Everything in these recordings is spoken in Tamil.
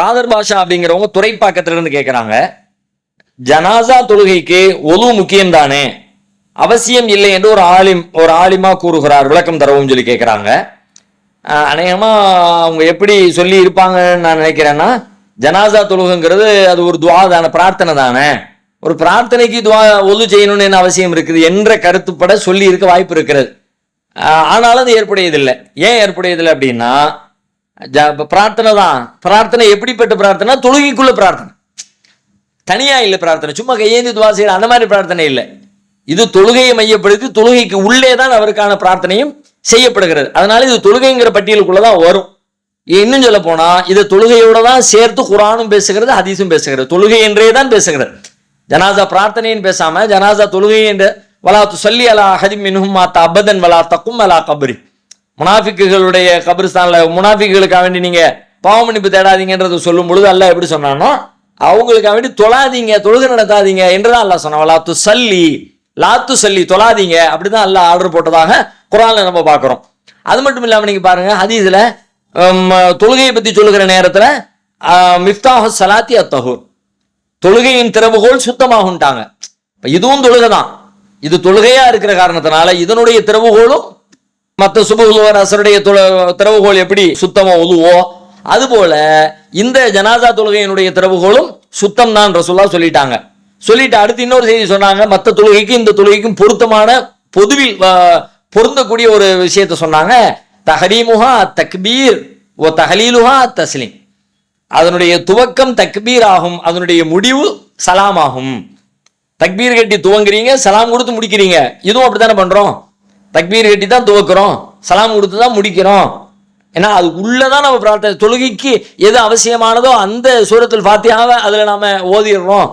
காதர் பாஷா அப்படிங்கிறவங்க துறைப்பாக்கத்துல இருந்து கேட்குறாங்க ஜனாசா தொழுகைக்கு ஒலு முக்கியம் தானே அவசியம் இல்லை என்று ஒரு ஆலிம் ஒரு ஆலிமா கூறுகிறார் விளக்கம் தரவும் சொல்லி கேட்குறாங்க அநேகமா அவங்க எப்படி சொல்லி இருப்பாங்கன்னு நான் நினைக்கிறேன்னா ஜனாசா தொழுகைங்கிறது அது ஒரு துவா தானே பிரார்த்தனை தானே. ஒரு பிரார்த்தனைக்கு துவா ஒலு செய்யணும்னு என்ன அவசியம் இருக்குது என்ற கருத்துப்பட சொல்லி இருக்க வாய்ப்பு இருக்கிறது. ஆனாலும் அது ஏற்புடையதில்லை. ஏன் ஏற்புடையதில்லை அப்படின்னா பிரார்த்தனை தான். பிரார்த்தனை எப்படிப்பட்ட பிரார்த்தனை? தொழுகைக்குள்ள பிரார்த்தனை. தனியா இல்லை பிரார்த்தனை. சும்மா கையேந்தி துவா செய்யற அந்த மாதிரி பிரார்த்தனை இல்லை. இது தொழுகையை மையப்படுத்தி தொழுகைக்கு உள்ளே தான் அவருக்கான பிரார்த்தனையும் செய்யப்படுகிறது. அதனால இது தொழுகைங்கிற பட்டியலுக்குள்ள தான் வரும். இன்னும் சொல்ல போனா இது தொழுகையோட தான் சேர்த்து குரானும் பேசுகிறது ஹதீஸும் பேசுகிறது. தொழுகை என்றே தான் பேசுகிறது. ஜனாசா பிரார்த்தனைன்னு பேசாம ஜனாசா தொழுகை என்று வலா சொல்லி அலா ஹதி மின்ஹும் மாத்தா அபதன் வலா தக்கும் அலா கபரி முனாஃபிக்குகளுடைய கபிரிஸ்தானில் முனாஃபிக்குகளுக்காக வேண்டி நீங்கள் பாவ தேடாதீங்கன்றது சொல்லும் பொழுது அல்ல எப்படி சொன்னானோ அவங்களுக்காக வேண்டி தொழாதீங்க தொழுகை நடத்தாதீங்க என்றுதான் அல்லா சொன்னான். லாத்து சல்லி லாத்து சல்லி தொழாதீங்க. அப்படிதான் அல்லா ஆர்டர் போட்டதாக குரானில் நம்ம பார்க்குறோம். அது மட்டும் இல்லாமல் நீங்கள் பாருங்கள் ஹதீஸ்ல தொழுகையை பற்றி சொல்லுகிற நேரத்தில் மிஃப்தாஹு சலாத்தி அத்தஹூர். தொழுகையின் திறவுகோல் சுத்தமாகும்ட்டாங்க. இப்போ இதுவும் தொழுகை தான் இது தொழுகையாக இருக்கிற காரணத்தினால இதனுடைய திறவுகோலும் மற்ற சுபகுலுவர் அசருடைய திறவுகோல் எப்படி சுத்தமோ உதுவோ அதுபோல இந்த ஜனாதா தொழுகையினுடைய திறவுகோலும் சுத்தம் தான் ரசூல்லா சொல்லிட்டாங்க. சொல்லிட்டு அடுத்து இன்னொரு செய்தி சொன்னாங்க மற்ற தொழுகைக்கும் இந்த தொழுகைக்கும் பொருத்தமான பொதுவில் பொருந்தக்கூடிய ஒரு விஷயத்த சொன்னாங்க தஹரீமுஹா தக்பீர் ஓ தஹலீலுஹா தஸ்லீம். அதனுடைய துவக்கம் தக்பீர் ஆகும் அதனுடைய முடிவு சலாம் ஆகும். தக்பீர் கட்டி துவங்குறீங்க சலாம் கொடுத்து முடிக்கிறீங்க இதுவும் அப்படித்தானே பண்றோம்? தக்பீர் கட்டி தான் துவக்கிறோம். சலாம் கொடுத்து தான் முடிக்கிறோம். ஏன்னா அது உள்ளே தான் நம்ம பிரார்த்தனை. தொழுகைக்கு எது அவசியமானதோ அந்த சூரத்தில் ஃபாத்தியாவை அதில் நாம் ஓதிடுறோம்.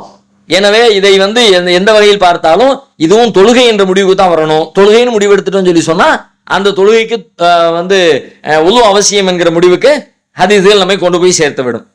எனவே இதை வந்து எந்த- எந்த வகையில் பார்த்தாலும் இதுவும் தொழுகை என்ற முடிவுக்கு தான் வரணும். தொழுகைன்னு முடிவு எடுத்துட்டோம்னு சொல்லி சொன்னால் அந்த தொழுகைக்கு வந்து உழு அவசியம் என்கிற முடிவுக்கு ஹதீஸ்கள் நம்மை கொண்டு போய் சேர்த்து விடும்